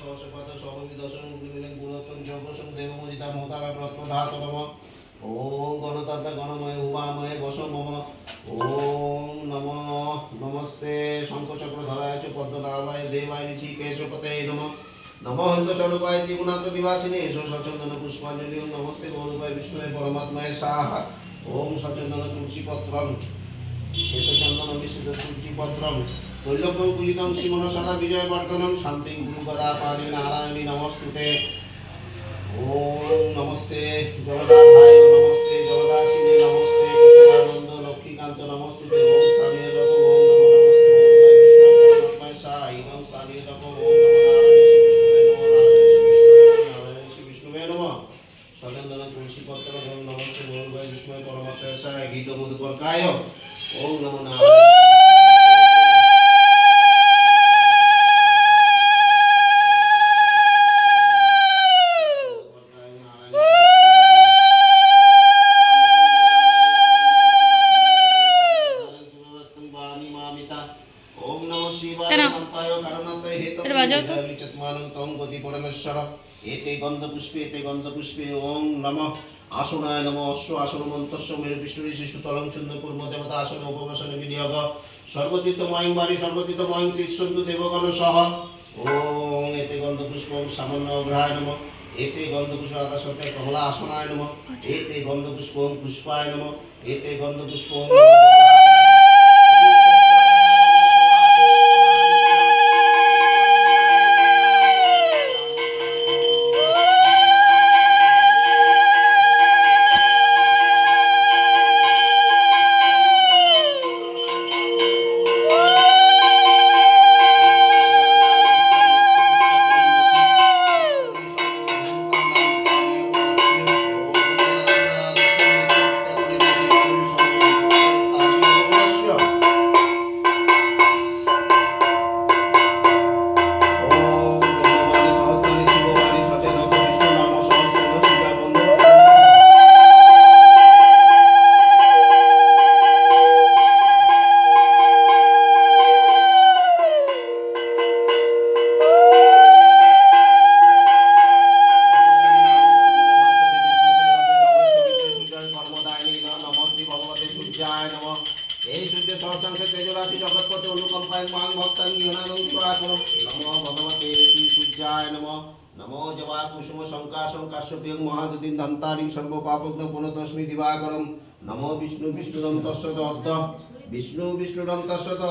সহসপদ সহমি দশম গুণবিনে গুণোত্তম যজ্ঞসং দেবমজিতা মহতারা প্রত্নধাত নম। ওম গণতাতা গণময় উমাময় বস মম। ওম নম নমস্তে শঙ্খচক্রধরায় চ পদ্মনাভায় দেবায় ঋষিকেশপতে নম। নমঃ অন্তস্বরূপায় ত্রিগুণান্ত বিভাসিনী সচন্দন পুষ্পাঞ্জলি নমস্তে গৌরূপায় বিষ্ণু পরমাত্মায় সাহা ওম সচন্দন তুলসীপত্রম। শ্বেতচন্দন মিশ্রিত তুলসীপত্রম। তৈলকং পূজিতং শ্রীমন সদা বিজয় বর্ধনং শান্তিং গুরুপদা পানি নারায়ণী নমস্তুতে। ওম নমস্তে জগদাধায় নমস্তে, জগদাসিনে নমস্তে কৃষ্ণানন্দ লক্ষ্মীকান্ত নমস্তুতে। ওম স্থানীয় জপ ওম নমো সাহা ওম নমঃ শিবায় হেতু। বিচতমানং তং? গতি পরমেশ্বর। এতে গন্ধ পুষ্পে এতে গন্ধ পুষ্পে নমঃ। আসনায় নমঃ অশ্ব আসন মন্তস্য মেরু বিষ্ণু ঋষি সুতলং চন্দ্র কুর্ম দেবতা আসন উপবাসনে বিনিয়োগ। সর্বতীর্থ ময়ং বাড়ি সর্বতীর্থ ময়ং কৃষ্ণন্তু দেবগণ সহ। ওম এতে গন্ধ পুষ্প সামান্য অগ্রহায় নমঃ। এতে কমলা আসনায় নমঃ। পুষ্পায় নমঃ। তেজরাশি জগৎপতি অনুকম্পায় মাং ভক্তাং দিবাকরম নমো জবা কুসুম ধন্তারিং সর্বপাপগ্ন দিবাকরম। নমো বিষ্ণু তস্যত বিষ্ণু বিষ্ণুরম তস্যত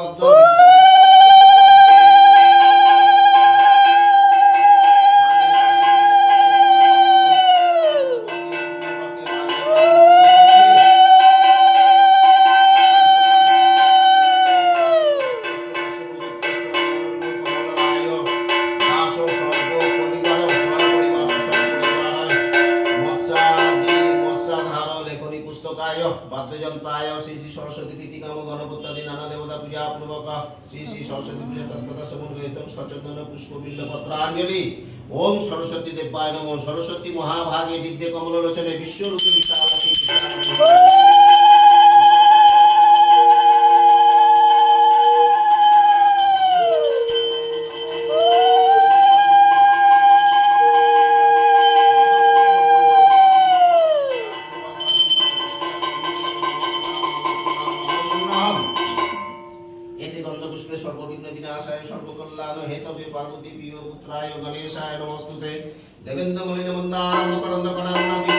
পুস্তকায়, বাদ্যযন্ত্রায়, শ্রী শ্রী সরস্বতী প্রীতিকাম গণপত্যাদি নানা দেবতা পূজা পূর্বক, শ্রী শ্রী সরস্বতী পূজা তৎকথা সমন্বয়িত সচেতন পুষ্প বিল্ল পত্রাঞ্জলি ওম সরস্বতী দেবায় নম। সরস্বতী মহাভাগে বিদ্যে কমলোচনে বিশ্বরূপে বিশালাক্ষী গন্ধপুষ্পে সর্ববিঘ্ন বিনাশায় সর্বকল্যাণ হেতবে পার্বতী প্রিয় পুত্রায় গণেশায় নমস্তুতে। দেবেন্দ্র মলিন বন্দা মকরন্দ করা বিঘ্ন